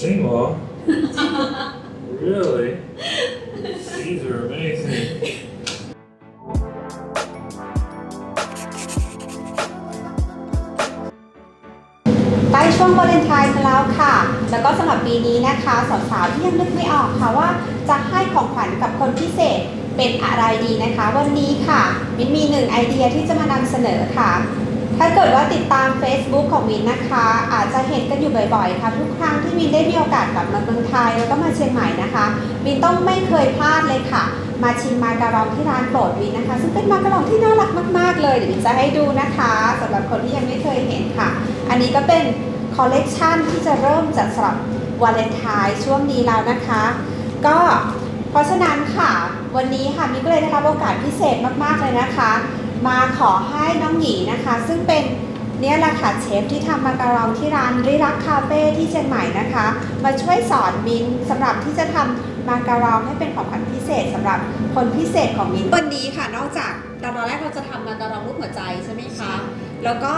Jingle? really? These are amazing. ใกล้ช่วงวาเลนไทน์กันแล้วค่ะ แล้วก็สำหรับปีนี้นะคะสาวๆที่ยังนึกไม่ออกค่ะว่าจะให้ของขวัญกับคนพิเศษเป็นอะไรดีนะคะ วันนี้ค่ะมินมีหนึ่งไอเดียที่จะมานำเสนอค่ะ ถ้าเกิดว่าติดตาม Facebook ของมินนะคะ อาจจะเห็นกันอยู่บ่อยๆค่ะทุกครั้งที่มินได้มีโอกาสกลับมาเมืองไทยแล้วก็มาเชียงใหม่นะคะมินต้องไม่เคยพลาดเลยค่ะ มาชิมมาการองที่ร้านโปรดวินนะคะ ซึ่งเป็นมาการองที่น่ารักมากๆเลยเดี๋ยวมินจะให้ดูนะคะสำหรับคนที่ยังไม่เคยเห็นค่ะ อันนี้ก็เป็นคอลเลกชันที่จะเริ่มจัดสำหรับวาเลนไทน์ช่วงนี้แล้วนะคะ ก็เพราะฉะนั้นค่ะ วันนี้ค่ะมินก็เลยได้รับโอกาสพิเศษมากๆเลยนะคะ มาขอให้น้องหยีนะคะ ซึ่งเป็นเนี่ยแหละค่ะเชฟที่ทำมาการองที่ร้านริรักคาเฟ่ที่เชียงใหม่นะคะ มาช่วยสอนมินสำหรับที่จะทำมาการองให้เป็นของขวัญพิเศษสำหรับคนพิเศษของมินวันนี้ค่ะ นอกจากตอนแรกเราจะทำมาการองรูปหัวใจใช่ไหมคะ แล้วก็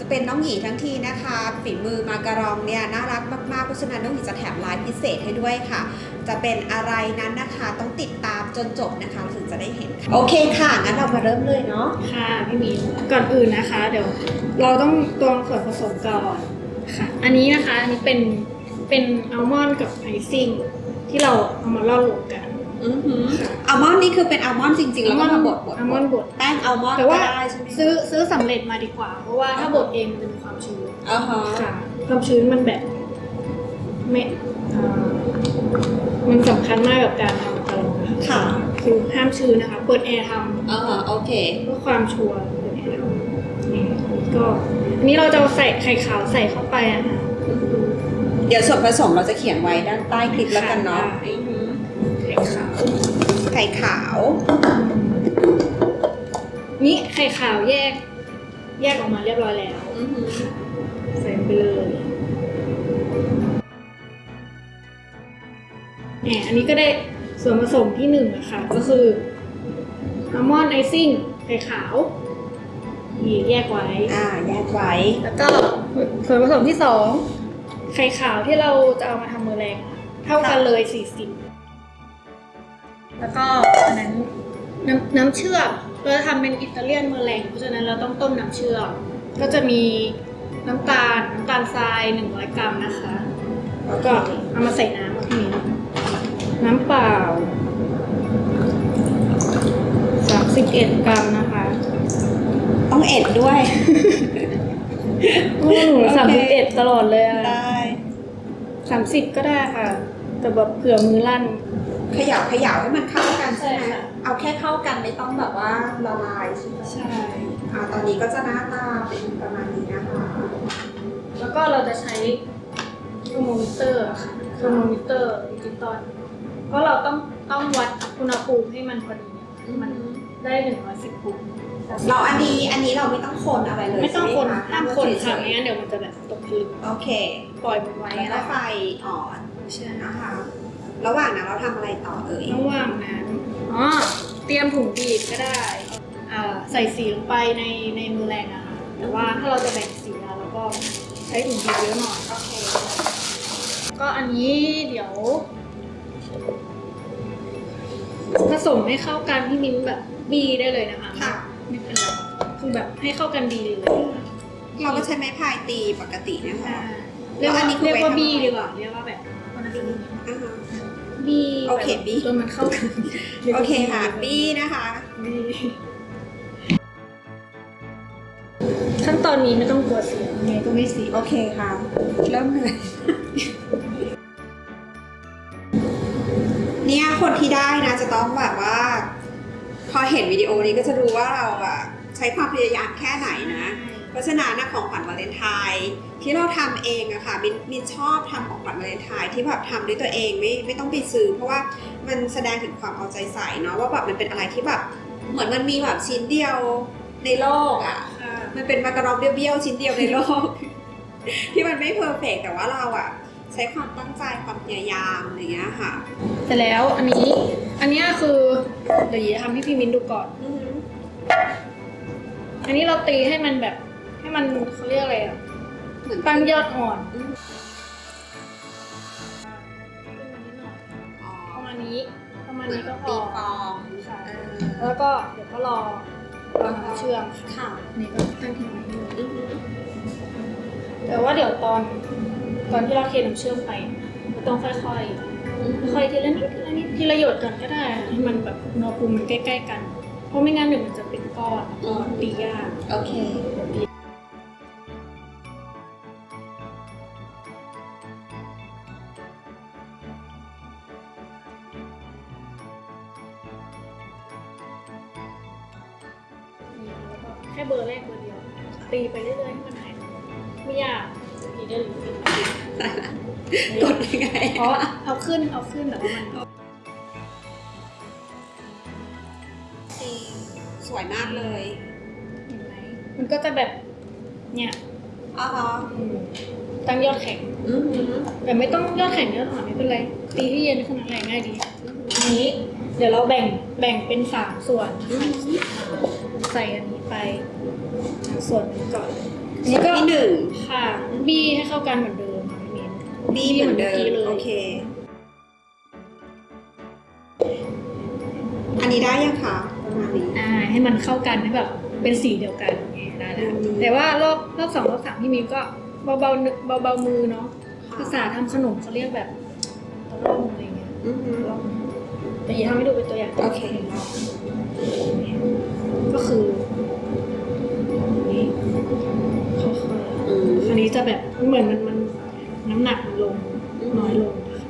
จะเป็นน้องหยีทั้งทีนะคะฝีมือมาการองเนี่ยน่ารักมากๆเพราะฉะนั้นน้องหยีจะแถมลายพิเศษให้ด้วยค่ะ จะเป็นอะไรนั้นนะคะ ต้องติดตามจนจบนะคะถึงจะได้เห็นค่ะโอเคค่ะงั้นเรามาเริ่มเลยเนาะค่ะพี่มีนก่อนอื่นนะคะ เดี๋ยวเราต้องตวงส่วนผสมก่อนค่ะ อันนี้นะคะอันนี้เป็นเป็นอัลมอนด์กับไอซิ่งที่เราเอามาล่อรวมกันอือหือค่ะอัลมอนด์นี่คือเป็นอัลมอนด์จริงๆ แล้วก็มาบดบดอัลมอนด์บดแป้งอัลมอนด์แต่ก็ว่าได้ใช่ไหมซื้อซื้อสำเร็จมาดีกว่า เพราะว่าถ้าบดเองมันจะมีความชื้นอ่าฮะค่ะความชื้นมันแบบไม่เอ่อ มันสำคัญมากกับการทำกะลงนะคะค่ะคือห้ามชื้นนะคะ เปิดแอร์ทำอ่าฮะโอเค เพื่อความชัวร์เปิดแอร์ทำนี่ก็อันนี้เราจะเอาใส่ไข่ขาวใส่เข้าไปอะค่ะเดี๋ยวส่วนผสมเราจะเขียนไว้ด้านใต้คลิปแล้วกันเนาะค่ะอือหือไข่ขาวไข่ขาว นี่ไข่ขาวแยก แยกออกมาเรียบร้อยแล้วอือหือใส่ไปเลย แหมอันนี้ก็ได้ส่วนผสมที่หนึ่งอะค่ะ ก็คืออัลมอนด์ไอซิ่งไข่ขาวนี่แยกไว้ อ่าแยกไว้แล้วก็ส่วนผสมที่สองไข่ขาวที่เราจะเอามาทำมือแรงค่ะเท่ากันเลยสี่สิบแล้วก็อันนั้นน้ำน้ำเชื่อมเราจะทำเป็นอิตาเลียนมือแรงเพราะฉะนั้นเราต้องต้มน้ำเชื่อมก็จะมีน้ำตาลน้ำตาลทรายหนึ่งร้อยกรัมนะคะ แล้วก็เอามาใส่น้ำค่ะพี่มิ้น น้ำเปล่าสามสิบเอ็ดกรัมนะคะ ต้องเอ็ดด้วยโอ้หนูโอสามเคสิบเอ็ดตลอดเลยอะได้สามสิบก็ได้ค่ะ แต่แบบเผื่อมือลั่น เขย่าเขย่าให้มันเข้ากันใช่ไหมใช่ค่ะ เอาแค่เข้ากันไม่ต้องแบบว่าละลายใช่ไหมใช่ อ่าตอนนี้ก็จะหน้าตาเป็นประมาณนี้นะคะแล้วก็เราจะใช้เทอร์โมมิเตอร์อะค่ะเทอร์โมมิเตอร์ดิจิตอลเพ ราะเราต้องต้องวัดอุณหภูมิให้มันพอดีมันได้หนึ่งร้อยสิบภูมิเราอันนี้อันนี้เราไม่ต้องคนอะไรเลยไม่ต้องคนใช่ไหห้ามคนเฉค่ะยๆไม่งั้นเดี๋ยวมันจะแบบตกผลึกโอเค ปล่อยมันไว้แล้วก็ไฟอ่อนใช่นะคะระหว่างนั้นเราทำอะไรต่อเอ่ยระหว่างนั้นอ๋อเตรียมถุงบีบก็ได้อ่าใส่สีลงไปในในมือแรงอะค่ะแต่ว่าถ้าเราจะแบ่งสีอะเราก็ใช้ถุงบีบเยอะหน่อยโอเคก็อันนี้เดี๋ยว ผสมให้เข้ากันพี่มิ้นแบบบีได้เลยนะคะค่ะ ไม่เป็นไรคือแบบให้เข้ากันดีเลยเราก็ใช้ไม้พายตีปกตินะคะอ่าเรียกแล้วอัว่านนี้คือเรียกว่าไว้ทำอะไรบีดีกว่าเรียกว่าแบบคนละบีอ่าฮะ บีโอเคบีจนมันเข้ากันโอเคค่ะบี้นะคะ บีขั้นตอนนี้ไม่ต้องกลัวเสียงยังไงก็ไม่เสียโอเคค่ะ เริ่มเลย คนที่ได้นะจะต้องแบบว่า พอเห็นวิดีโอนี้ก็จะรู้ว่าเราอะใช้ความพยายามแค่ไหนนะเพราะฉะนั้นนะของขวัญวาเลนไทน์ที่เราทำเองอะค่ะมินมินชอบทำของขวัญวาเลนไทน์ที่แบบทำด้วยตัวเองไม่ไม่ต้องไปซื้อเพราะว่ามันแสดงถึงความเอาใจใส่เนาะว่าแบบมันเป็นอะไรที่แบบเหมือนมันมีแบบชิ้นเดียวในโลกอะค่ะมันเป็นมาการองเบี้ยวๆชิ้นเดียวในโลก ที่มันไม่เพอร์เฟกแต่ว่าเราอะ ใช้ความตั้งใจความพยายามอะไรอย่างเงี้ยค่ะเสร็จแล้วอันนี้อันเนี้ยคือเดี๋ยวหยีทำให้พี่มิ้นดูก่อนอือหืออันนี้เราตีให้มันแบบ ให้มันเขาเรียกอะไรอะเหมือนตั้งยอดอ่อนอืมณนี้ประมาณนี้ก็พตีอฟองใช่เออแล้วก็เดี๋ยวก็รอรอน้ำเชื่อมค่ะค่ะนี่ก็ตั้งทิ้งไว้อยู่อือหือแต่ว่าเดี๋ยวตอน ตอนที่เราเทน้ำเชื่อมไปเราต้องค่อยๆ ค่อยๆทีละนิดทีละนิดทีละหยดก่อนก็ได้ให้มันแบบอุณหภูมิมันใกล้ ๆ กัน เพราะไม่งั้นเดี๋ยวมันจะเป็นก้อนแล้วก็ตียาก โอเคนี่ นเอาขึ้นแต่ว่ามันสวยมากเลยเห็นไหมมันก็จะแบบเนี่ยอ๋อฮะอืมตั้งยอดแข็งอือหือแต่ไม่ต้องยอดแข็งยอดอ่อนไม่เป็นไร ตีที่เย็นขนาดไหนง่ายดี อันนี้เดี๋ยวเราแบ่งแบ่งเป็นสามส่วน อือหือใส่อันนี้ไป ส่วนนี้ก่อนนี่ก็ที่หนึ่งค่ะบี้ให้เข้ากันเหมือนเดิมค่ะพี่มิ้นบีเหมือนเดิมบี้เลยโอเค นนี้ได้ยังคะประมาณนี้อ่าให้มันเข้ากันให้แบบเป็นสีเดียวกันอย่างเงี้ยได้แล้วอืมแต่ว่ารอบรอบสองรอบสามพี่มิ้นก็เบาเบาๆเบาๆมือเนาะภาษาทำขนมเขาเรียกแบบตะล่อมอะไรเงี้ยอือหือตะล่อมแต่อย่าทำให้ดูเป็นตัวอย่างโอเค ก็คือนี่ค่อยอืมๆอันนี้จะแบบเหมือนมันมันน้ำหนักมันลงน้อยลงนะคะ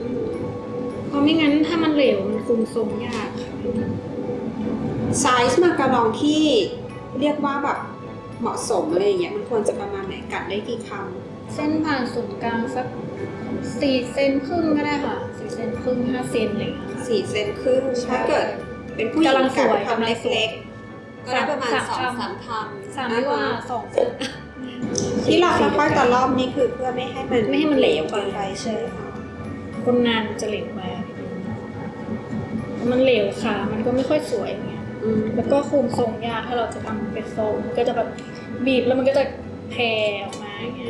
เพราะไม่งั้นถ้ามันเหลวมัน คุมทรงยากค่ะไซส์มากระลองที่เรียกว่าแบบเหมาะสมอะไรอย่างเงี้ยมันควรจะประมาณไหนกัดได้กี่คเส้นผ่านศูนย์กลางสักสี่เซนครึ่งก็ได้ค่ะสี่เซนครึ่งห้าเซนอะไรอย่างเงี้ยค่ะำสี่เซนครึ่งถ้าเกิด เป็นผู้หญิงกำลังสกัดวยคำกำลังสวย เล็กๆก็ได้ประมาณสองสามคำสามคำสามที่ว่าอ่ฮะสองเซนที่เราค่อยๆตะล่อมนี่คือเพื่อไม่ให้มันไม่ให้มันเหลว เกินไปใช่ไหมคะคนนานจะเหลวไป มันเหลวขามันก็ไม่ค่อยสวยอย่างเงี้ยอืมแล้วก็คุมทรงยากถ้าเราจะทำเป็นทรงก็จะแบบบีบแล้วมันก็จะแผ่ออกมาอย่างเงี้ย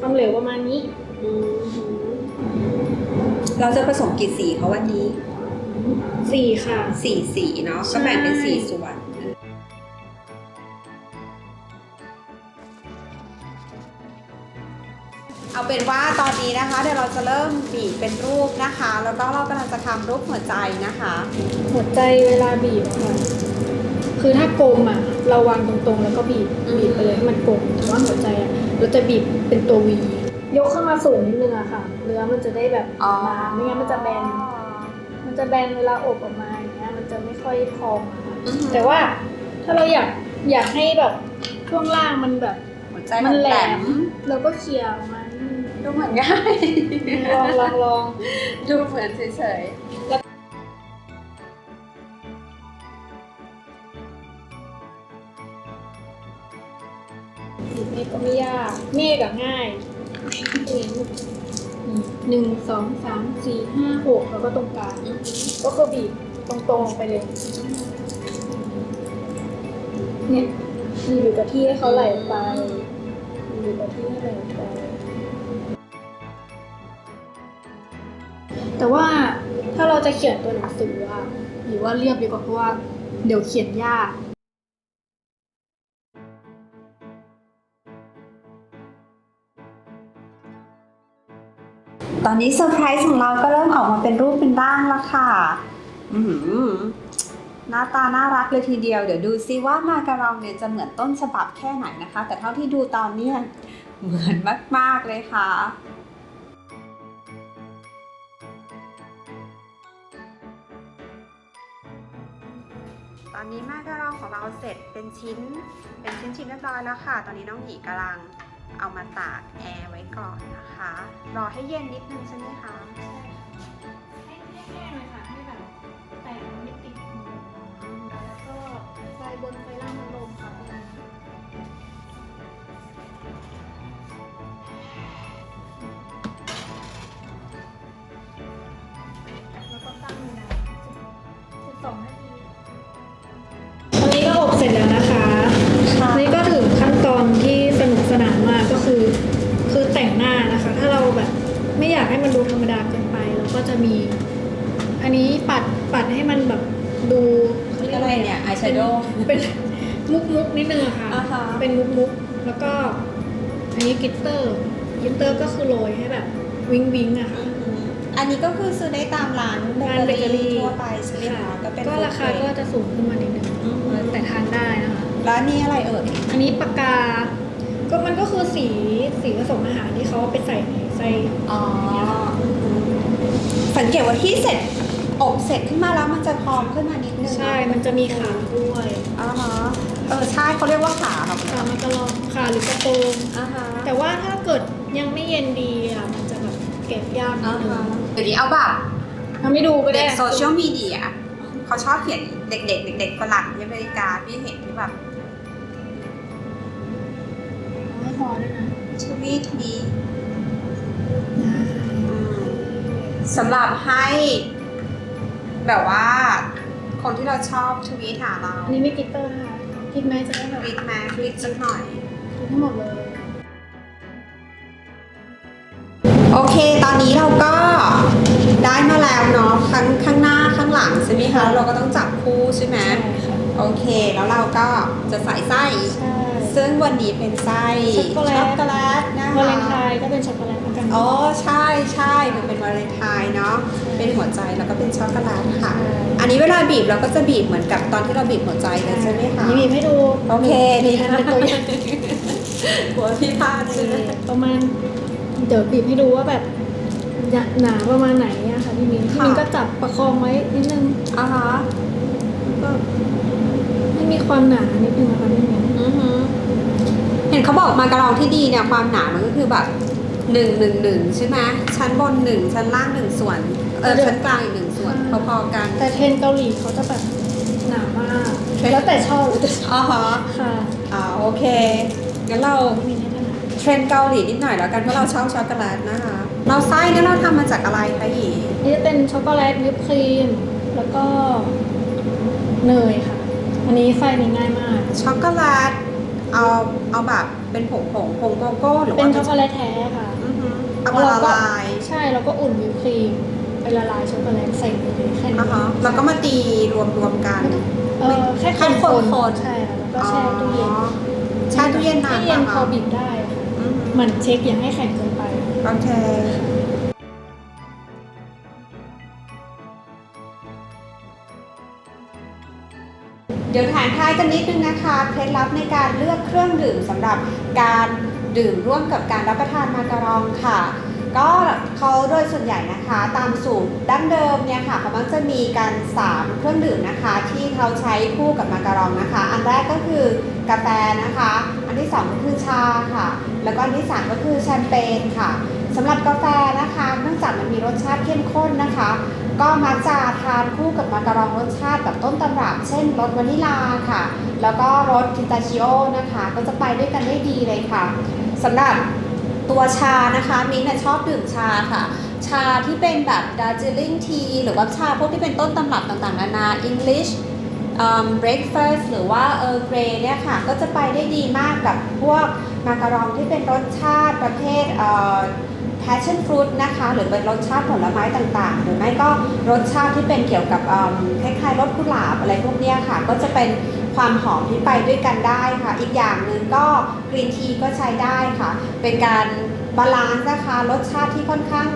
ความเหลวประมาณนี้อืมเราจะผสมกี่สีคะวันนี้ สี่ค่ะ สี่สีเนาะใช่ก็แบ่งเป็นสี่ส่วน เอาเป็นว่าตอนนี้นะคะเดี๋ยวเราจะเริ่มบีบเป็นรูปนะคะ แล้วก็เรากำลังจะทำรูปหัวใจนะคะ หัวใจเวลาบีบอะค่ะ คือถ้ากลมอะ เราวางตรงๆ แล้วก็บีบอืม บีบไปเลยให้มันกลมแต่ว่าหัวใจอะเราจะบีบเป็นตัววียกขึ้นมาสูงนิดนึงอะค่ะเนื้อมันจะได้แบบบางไม่งั้นมันจะแบนมันจะแบนเวลาอบออกมาอย่างเงี้ยมันจะไม่ค่อยพองอะค่ะอือหือแต่ว่าถ้าเราอยากอยากให้แบบช่วงล่างมันแบบ หัวใจมันแหลแหลมมเราก็เคลียร์ออกมานิ ดูเหมือนง่าย ลองลองลองดูเหมือนเฉยๆบีบเมฆก็ไม่ยาก เมฆอะง่ายนี่หนึ่งสองสามสี่ห้าหกแล้วก็ตรงกลางก็คือบีบตรงๆไปเลย เนี่ยมีอยู่กับที่ให้เขาไหลไปมีอยู่กับที่ให้ไหลไป แต่ว่าถ้าเราจะเขียนตัวหนังสืออะหรือว่าเรียบดีกว่าเพราะว่าเดี๋ยวเขียนยาก ตอนนี้เซอร์ไพรส์ของเราก็เริ่มออกมาเป็นรูปเป็นร่างแล้วค่ะ อือหือหน้าตาน่ารักเลยทีเดียว เดี๋ยวดูซิว่ามาการองเนี่ยจะเหมือนต้นฉบับแค่ไหนนะคะ แต่เท่าที่ดูตอนนี้เหมือนมาก ๆ เลยค่ะ ตอนนี้มาการองของเราเสร็จเป็นชิ้น เป็นชิ้นชิ้นๆเรียบร้อยแล้วค่ะ ตอนนี้น้องหยีกำลังเอามาตากแอร์ไว้ก่อนนะคะ รอให้เย็นนิดนึงใช่ไหมคะ ให้ให้แห้งเลยค่ะ มี อันนี้ปัดปัดให้มันแบบดูเขาเรียกอะไรเนี่ย eyeshadow เป็นมุกมุกๆนิดนึงอะค่ะ อ่าฮะ เป็นมุกมุกๆแล้วก็ อันนี้กลิตเตอร์กลิตเตอร์ก็คือโรยให้แบบวิงวิงอะค่ะ อันนี้ก็คือซื้อได้ตามร้านเบร้านเบเกเกออรี่ รี่ทั่วไปใช่ไหมคะก็เป็นก็ราคาก็จะสูงขึ้นมานิดนึงอือฮึแต่ทานได้นะคะแล้วอันนี้อะไรเอ่ยอันนี้ปากกา ก็มันก็คือสีสีผสมอาหารที่เขาเอาไปใส่ในไส้ อ๋อ สังเกตว่าที่เสร็จอบเสร็จขึ้นมาแล้วมันจะพองขึ้นมานิดนึงใช่ มันจะมีขาด้วยอ่าฮะเออใช่เขาเรียกว่าขาเหรอขามันจะลองขาหรือกระโปรงอ่าฮะแต่ว่าถ้าเกิดยังไม่เย็นดีอะมันจะแบบเก็บยากนิอ่าดนึงฮะเดี๋ยวนี้เอาแบบทำให้ดูก็ได้เด็กโซเชียลมีเดียเขาชอบเขียนเด็กๆเด็กๆฝรั่งที่อเมริกาพี่เห็นที่แบบ ไม่พอด้วยนะทวีต สำหรับให้แบบว่า คนที่เราชอบทวีตหาเราอันนี้ไม่กลิตเตอร์นะคะคิดไหมจะได้แบบทวีตมาทวีตสักหน่อยคิดทั้งหมดเลย โอเค ตอนนี้เราก็ได้มาแล้วเนาะข้างข้างหน้าข้างหลังใช่ไหมคะเราก็ต้องจับคู่ใช่ไหมใช่ค่ะโอเค แล้วเราก็จะใส่ไส้ ใช่ซึ่งวันนี้เป็นไส้ช็อกโกแลตโกแลตนะคะวาเลนไทน์ก็เป็นช็อกโกแลตเหมื อนกันอ๋อใช่ใช่มันเป็นวาเลนไทน์เนาะเป็นหัวใจแล้วก็เป็นช็อกโกแลตค่ะ อันนี้เวลาบีบเราก็จะบีบเหมือนกับตอนที่เราบีบหัวใจเลยใช่ไหมคะนี่บีบให้ดูโอเคดีทำเป็นตัวอย่างหัวพี่พลาดใช่ไหมประมาณเดี๋ยวบีบให้ดูว่าแบบหนาประมาณไหนอะค่ะพี่มิ้นพี่มิ้นก็จับประคองไว้นิดนึงอ่าฮะก็ให้มีความหนานิดนึงนะคะพี่มิ้นอือฮึเห็นเขาบอกมากระรองที่ดีเนี่ยความหนามันก็คือแบบ หนึ่งหนึ่งหนึ่งใช่ไหมชั้นบนหนึ่งชั้นล่างหนึ่งส่วนเออชั้นกลางอีกหนึ่งส่วนพอๆกัน แต่เทรนเกาหลีเขาจะแบบหนามาก แล้วแต่ชอบแล้วแต่ชอบอ๋อฮะค่ะอ่าโอเคงั้นเราพี่มิ้นให้ถนัดเทรนด์เกาหลีนิดหน่อยแล้วกันเพราะเราชอบช็อกโกแลตนะคะเราไส้เนี่ยเราทำมาจากอะไรคะหยีนี่จะเป็นช็อกโกแลตวิปครีมแล้วก็เนยค่ะ อันนี้ไส้นี้ง่ายมาก ช็อกโกแลตเอาเอาแบบเป็นผงผงผงโกโก้หรือเป็ว่านช็อกโกแลตแท้ค่ะอือฮึ เอามาละลายใช่แล้วก็อุ่นวิปครีมไปละลายช็อกโกแลตใส่ไปเลยแค่นี้อ่าฮะแล้วก็มาตีรวมรวมๆกันเออแค่แค่คนคนๆใช่ค่ะแล้วก็แช่ตู้เย็นอ๋อแช่ตู้เย็นนานให้เย็นปะพคะอบีบได้ค่ะอือฮึหมันเช็คอย่าให้แข็งเกินไป โอเค เดี๋ยวถามท้ายกันนิดนึงนะคะ เคล็ดลับในการเลือกเครื่องดื่มสำหรับการ ดื่มร่วมกับการรับประทานมาการองค่ะ ก็เขาโดยส่วนใหญ่นะคะตามสูตรดั้งเดิมเนี่ยค่ะเขามักจะมีการสามเครื่องดื่มนะคะ ที่เขาใช้คู่กับมาการองนะคะ อันแรกก็คือกาแฟนะคะ อันที่สองก็คือชาค่ะ แล้วก็อันที่สามก็คือแชมเปญค่ะสำหรับกาแฟนะคะเนื่องจากมันมีรสชาติเข้มข้นนะคะ ก็มักจะทานคู่กับมาการองรสชาติแบบต้นตำรับ เช่นรสวานิลาค่ะ แล้วก็รสพิตาชิโอนะคะ ก็จะไปด้วยกันได้ดีเลยค่ะ สำหรับตัวชานะคะมิ้นท์น่ะชอบดื่มชาค่ะ ชาที่เป็นแบบดาร์จิลิงทีหรือว่าชาพวกที่เป็นต้นตำรับต่างๆนานา English เบร a เฟ a สหรือว่าเออเกรเนี่ยค่ะ ก็จะไปได้ดีมากกับพวกมาการองที่เป็นรสชาติประเภทเอ่อ passion fruit นะคะ หรือเป็นรสชาติผลไม้ต่างๆ หรือไม่ก็รสชาติที่เป็นเกี่ยวกับคล้ายๆรสกุหลาบอะไรพวกเนี้ยค่ะ ก็จะเป็น ความหอมที่ไปด้วยกันได้ค่ะ อีกอย่างหนึ่งก็กรีนทีก็ใช้ได้ค่ะ เป็นการบาลานซ์นะคะรสชาติที่ค่อนข้าง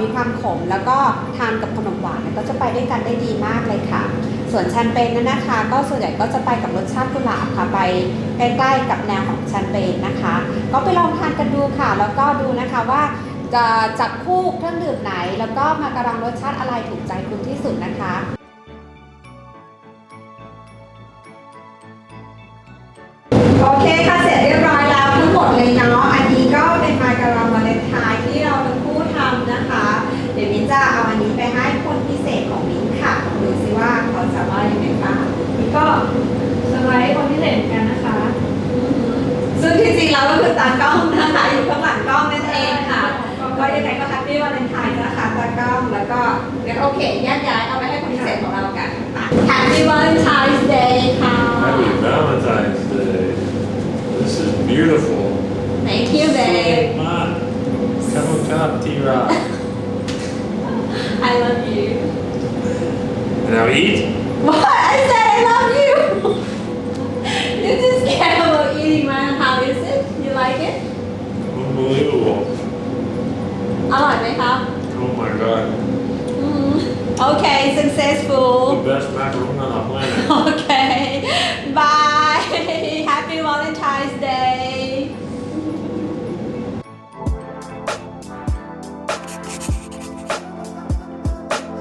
มีความขมแล้วก็ทานกับขนมหวานก็จะไปด้วยกันได้ดีมากเลยค่ะ ส่วนแชมเปญนั้นนะคะ ก็ส่วนใหญ่ก็จะไปกับรสชาติกุหลาบค่ะไปใกล้ๆกับแนวของแชมเปญนะคะ ก็ไปลองทานกันดูค่ะ แล้วก็ดูนะคะว่าจะจับคู่เครื่องดื่มไหน แล้วก็มาการังรสชาติอะไรถูกใจคุณที่สุดนะคะ And now eat. What? I said I love you. you just care about eating man. How is it? You like it? Unbelievable. I like it, huh? Oh my god. Mm. Okay, successful. The best macaroon on the planet. okay.